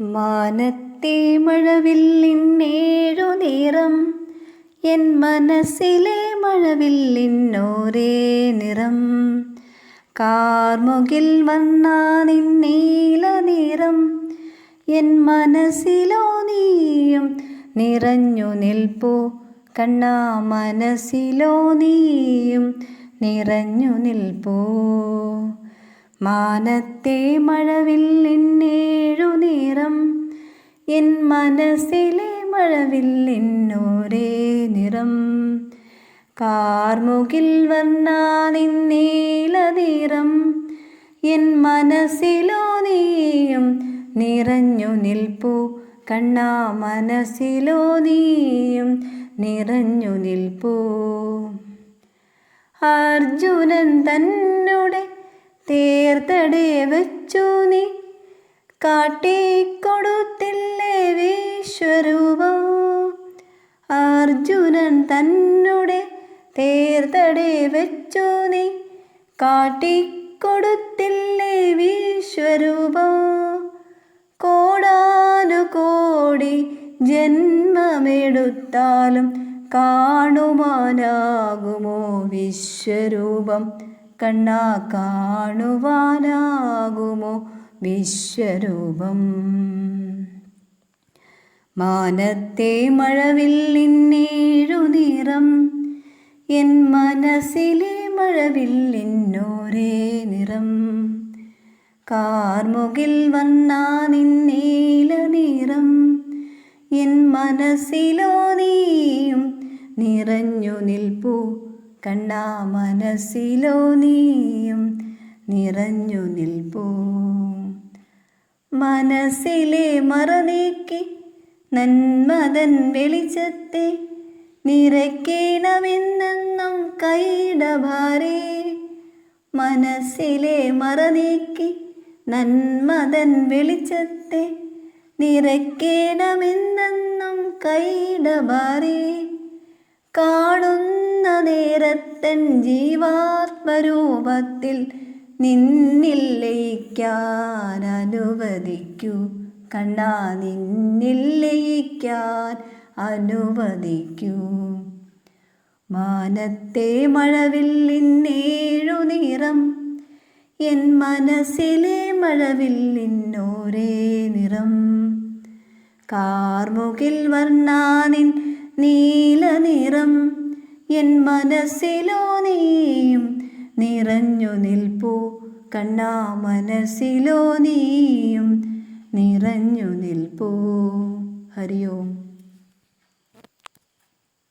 മാനത്തെ മഴവില്ലിന്നേഴു നിറം എൻ മനസ്സിലെ മഴവില്ലിന്നോരേ നിറം. കാർമുകിൽ വന്ന നിന്നീല നിറം എൻ മനസ്സിലോ നീയും നിറഞ്ഞു നിൽപ്പൂ. കണ്ണാ മനസ്സിലോ നീയും നിറഞ്ഞു നിൽപ്പൂ. മാനത്തെ മഴവില്ലിന്നേഴു നിറം. എൻ മനസ്സിലെ മഴവില്ലിന്നോരേ നിറം. കാർമുകിൽ വന്നാ നിന്നീല നിറം. എൻ മനസ്സിലോ നീയും നിറഞ്ഞു നിൽപ്പൂ. കണ്ണാ മനസ്സിലോ നീയും നിറഞ്ഞു നിൽപ്പൂ. അർജുനൻ തന്നുടെ തേർത്തടെ വെച്ചു നീ. കാട്ടിക്കൊടുത്തില്ലേ വിശ്വരൂപം? അർജുനൻ തന്നോടെ തേർത്തടെ വെച്ചു നീ. കാട്ടിക്കൊടുത്തില്ലേ വിശ്വരൂപം? കോടാനുകോടി ജന്മമെടുത്താലും കാണുവാനാകുമോ വിശ്വരൂപം? കണ്ണാ കാണുവാനാകുമോ വിശ്വരൂപം? മാനത്തെ മഴവിൽ നിന്നേഴു നിറം എൻ മനസ്സിലെ മഴവിൽ നിന്നോരേ നിറം. കാർമുകിൽ വന്ന നിന്നീല നിറം എൻ മനസ്സിലോ നീയും നിറഞ്ഞു നിൽപ്പൂ. കണ്ണാ മനസ്സിലോ നീയും നിറഞ്ഞു നിൽപ്പൂ. മനസ്സിലെ മറനീക്കി നന്മതൻ വെളിച്ചത്തെ നിറയ്ക്കണമെന്നെന്നും കൈടഭാരേ മനസ്സിലെ മറനീക്കി നന്മതൻ വെളിച്ചത്തെ നിറയ്ക്കണമെന്നെന്നും കൈടഭാരേ കാണുന്ന നേരത്തൻ ജീവാത്മരൂപത്തിൽ നിന്നിൽ അനുവദിക്കൂ. കണ്ണാ നിന്നിൽ ലയിക്കാൻ അനുവദിക്കൂ. മാനത്തെ മഴവില്ലിന്നേഴു നിറം എൻ മനസ്സിലെ മഴവിൽ മഴവില്ലിന്നോരേ നിറം. കാർമുകിൽ വർണാനിൻ നീല നിറം എൻ മനസ്സിലോ നീയും നിറഞ്ഞു നിൽപ്പൂ. കണ്ണാ മനസ്സിലോ നീയും നിറഞ്ഞു നിൽപ്പൂ. ഹരി ഓം